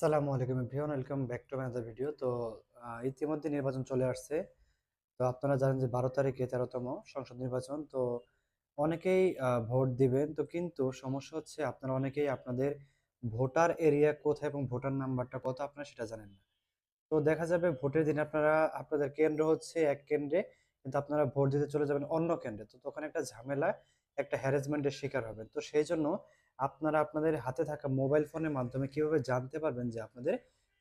আসসালামু আলাইকুম everyone, welcome back to another video তো ইতিমধ্যে নির্বাচন চলে আসছে। তো আপনারা জানেন যে বারো তারিখে তেরোতম সংসদ নির্বাচন। তো অনেকেই ভোট দিবেন। তো কিন্তু সমস্যা হচ্ছে আপনারা অনেকেই আপনাদের ভোটার এরিয়া কোথায় এবং ভোটার নাম্বারটা কত আপনারা সেটা জানেন না। তো দেখা যাবে ভোটের দিন আপনারা, আপনাদের কেন্দ্র হচ্ছে এক কেন্দ্রে, কিন্তু আপনারা ভোট দিতে চলে যাবেন অন্য কেন্দ্রে। তো তখন একটা ঝামেলা একটা হ্যারাসমেন্টের শিকার হবেন। তো সেই জন্য আপনারা আপনাদের হাতে থাকা মোবাইল ফোনের মাধ্যমে কীভাবে জানতে পারবেন যে আপনাদের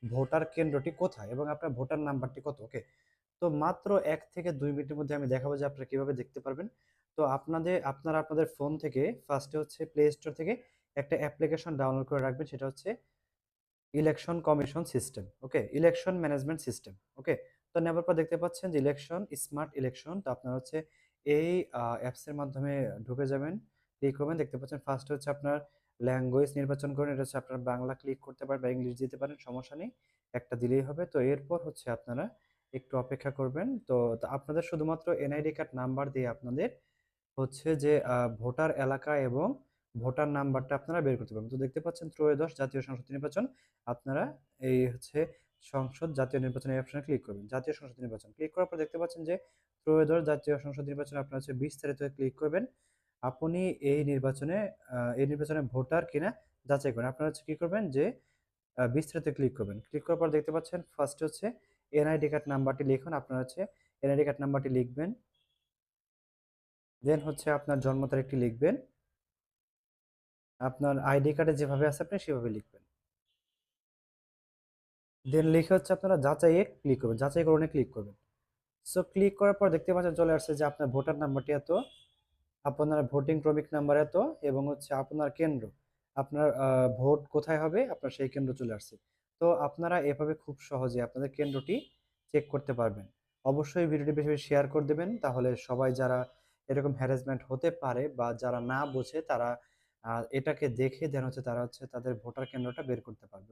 ভোটার কেন্দ্রটি কোথায় এবং আপনার ভোটার নাম্বারটি কত? ওকে তো মাত্র এক থেকে দুই মিনিটের মধ্যে আমি দেখাবো যে আপনারা কীভাবে দেখতে পারবেন। তো আপনাদের, আপনারা আপনাদের ফোন থেকে ফার্স্টে হচ্ছে প্লে স্টোর থেকে একটা অ্যাপ্লিকেশন ডাউনলোড করে রাখবেন, সেটা হচ্ছে election commission system okay election management system okay তো নেওয়ার পর দেখতে পাচ্ছেন যে ইলেকশন স্মার্ট ইলেকশন তো আপনার হচ্ছে এই অ্যাপসের মাধ্যমে ঢুকে যাবেন। ক্লিক করবেন, দেখতে পাচ্ছেন ফার্স্ট হচ্ছে আপনার ল্যাঙ্গুয়েজ নির্বাচন করেন, এটা হচ্ছে আপনার বাংলা ক্লিক করতে পারেন বা ইংলিশ দিতে পারেন, সমস্যা নেই। একটা দিলেই হবে। তো এরপর হচ্ছে আপনারা একটু অপেক্ষা করবেন। তো আপনাদের শুধুমাত্র এনআইডি কার্ড নাম্বার দিয়ে আপনাদের হচ্ছে যে ভোটার এলাকা এবং ভোটার নাম্বারটা আপনারা বের করতে পারবেন। তো দেখতে পাচ্ছেন ত্রয়োদশ জাতীয় সংসদ নির্বাচন। আপনারা এই হচ্ছে সংসদ জাতীয় নির্বাচন এই অপশনে ক্লিক করবেন। জাতীয় সংসদ নির্বাচন ক্লিক করার পর দেখতে পাচ্ছেন যে ত্রয়োদশ জাতীয় সংসদ নির্বাচন আপনার হচ্ছে বিস্তারিত ক্লিক করবেন। আপনি এই নির্বাচনে এই নির্বাচনে ভোটার কিনা যাচাই করেন আপনারা হচ্ছে কী করবেন যে বিস্তারিত ক্লিক করবেন। ক্লিক করার পর দেখতে পাচ্ছেন ফার্স্ট হচ্ছে এনআইডি কার্ড নাম্বারটি লিখুন। আপনারা হচ্ছে এনআইডি কার্ড নাম্বারটি লিখবেন। দেন হচ্ছে আপনার জন্ম তারিখটি লিখবেন। আপনার আইডি কার্ডে যেভাবে আছে আপনি সেভাবে লিখবেন। দেন লিখে হচ্ছে আপনারা যাচাইয়ে ক্লিক করবেন। যাচাই করণে ক্লিক করবেন। সো ক্লিক করার পর দেখতে পাচ্ছেন চলে আসছে যে আপনার ভোটার নাম্বারটি এত, আপনার ভোটিং ক্রমিক নাম্বার এত এবং হচ্ছে আপনার কেন্দ্র। আপনার ভোট কোথায় হবে? আপনার সেই কেন্দ্র চলে আসছে। তো আপনারা এভাবে খুব সহজে আপনাদের কেন্দ্রটি চেক করতে পারবেন। অবশ্যই ভিডিওটি বেশি বেশি শেয়ার করে দেবেন। তাহলে সবাই যারা এরকম হ্যারাসমেন্ট হতে পারে বা যারা না বোঝে তারা এটাকে দেখে দেন হচ্ছে তারা হচ্ছে তাদের ভোটার কেন্দ্রটা বের করতে পারবে।